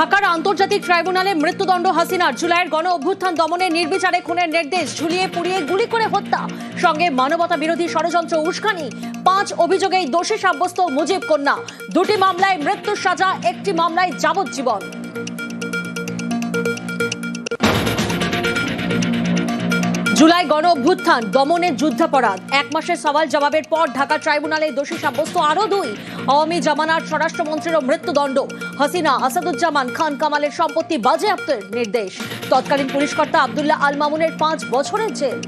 ঢাকার আন্তর্জাতিক ট্রাইব্যুনালে মৃত্যুদণ্ড হাসিনার জুলাইয়ের গণ অভ্যুত্থান দমনে নির্বিচারে খুনের নির্দেশ ঝুলিয়ে পুড়িয়ে গুলি করে হত্যা। সঙ্গে মানবতা বিরোধী ষড়যন্ত্র উস্কানি, পাঁচ অভিযোগেই দোষী সাব্যস্ত মুজিব কন্যা। দুটি মামলায় মৃত্যু সাজা, একটি মামলায় যাবজ্জীবন। জুলাই গণ অভ্যুত্থান, দমনের যুদ্ধাপরাধ। এক মাসের সওয়াল জবাবের পর ঢাকা ট্রাইব্যুনালে দোষী সাব্যস্ত আরও দুই। আওয়ামী জামানার স্বরাষ্ট্রমন্ত্রীরও মৃত্যুদণ্ড হাসিনা, আসাদুজ্জামান খান কামালের সম্পত্তি বাজেয়াপ্তের নির্দেশ। তৎকালীন পুলিশ কর্তা আবদুল্লাহ আল মামুনের পাঁচ বছরের জেল।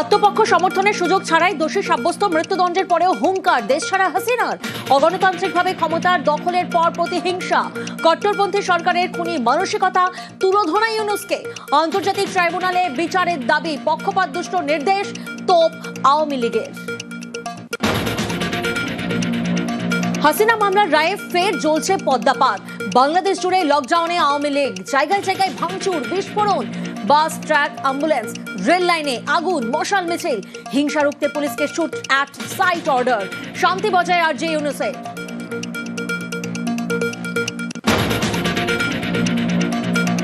আত্মপক্ষ সমর্থনের সুযোগ ছাড়াই দোষী সাব্যস্ত মৃত্যুদণ্ডের পরেও হুঙ্কার, দেশ ছাড়া হাসিনার। অগণতান্ত্রিকভাবে ক্ষমতার দখলের পর প্রতিহিংসা। কট্টরপন্থী সরকারের খুনি মানসিকতা, তুলোধনা ইউনুসকে। আন্তর্জাতিক ট্রাইব্যুনালে বিচারের দাবি, পক্ষপাত, দুষ্ট নির্দেশ, তোপ আওয়ামী লীগের। হাসিনা মামলার রায়ে ফের জ্বলছে পদ্মাপাত। বাংলাদেশ জুড়ে লকডাউনে আওয়ামী লীগ। জায়গায় জায়গায় ভাঙচুর, বিস্ফোরণ। বাস, ট্রাক, অ্যাম্বুলেন্স, রেল লাইনে আগুন, মশাল, মিছিল হিংসা রুখতে পুলিশকে শুট অ্যাট সাইট অর্ডার শান্তি বজায় আর জে ইউনুসে।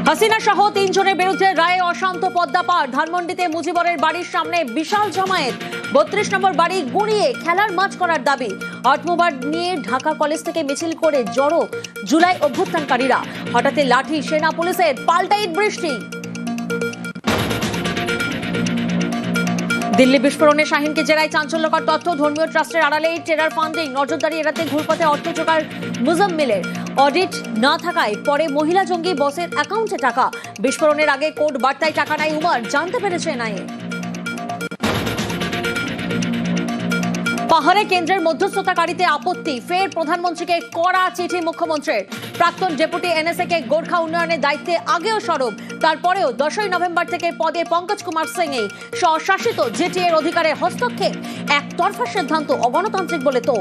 হাসিনা সহ তিনজনের বিরুদ্ধে রায়ে অশান্ত পদ্মাপাড় ধানমন্ডিতে মুজিবরের বাড়ির সামনে বিশাল জমায়েত। বত্রিশ নম্বর বাড়ি গুঁড়িয়ে খেলার মাছ করার দাবি। আটমোবার নিয়ে ঢাকা কলেজ থেকে মিছিল করে জড়ো জুলাই অভ্যুত্থানকারীরা। হঠাৎ লাঠি, সেনা, পুলিশের পাল্টা বৃষ্টি। দিল্লি বিস্ফোরণে শাহিনকে জেরায় চাঞ্চল্যকর তথ্য, ধর্মীয় ট্রাস্টের আড়ালেই টেরার ফান্ডিং, নজরদারি এড়াতে ঘুরপথে অর্থ জোগাড় মুজাম্মিলের। অডিট না থাকায় পরে মহিলা জঙ্গি বসের অ্যাকাউন্টে টাকা। বিস্ফোরণের আগে কোর্ট বার্তায় টাকা নাই, উমার, জানতে পেরেছে এনআইএ। পাহাড়ে কেন্দ্রের মধ্যস্থতাকারীতে আপত্তি। ফের প্রধানমন্ত্রীকে কড়া চিঠি মুখ্যমন্ত্রীর। প্রাক্তন ডেপুটি এনএসএ কে গোর্খা উন্নয়নের দায়িত্বে আগেও স্বরূপ তারপরেও দশই নভেম্বর থেকে পদে পঙ্কজ কুমার সিং এই স্বশাসিত জেটিএর অধিকারের হস্তক্ষেপ। একতরফা সিদ্ধান্ত অগণতান্ত্রিক বলে তো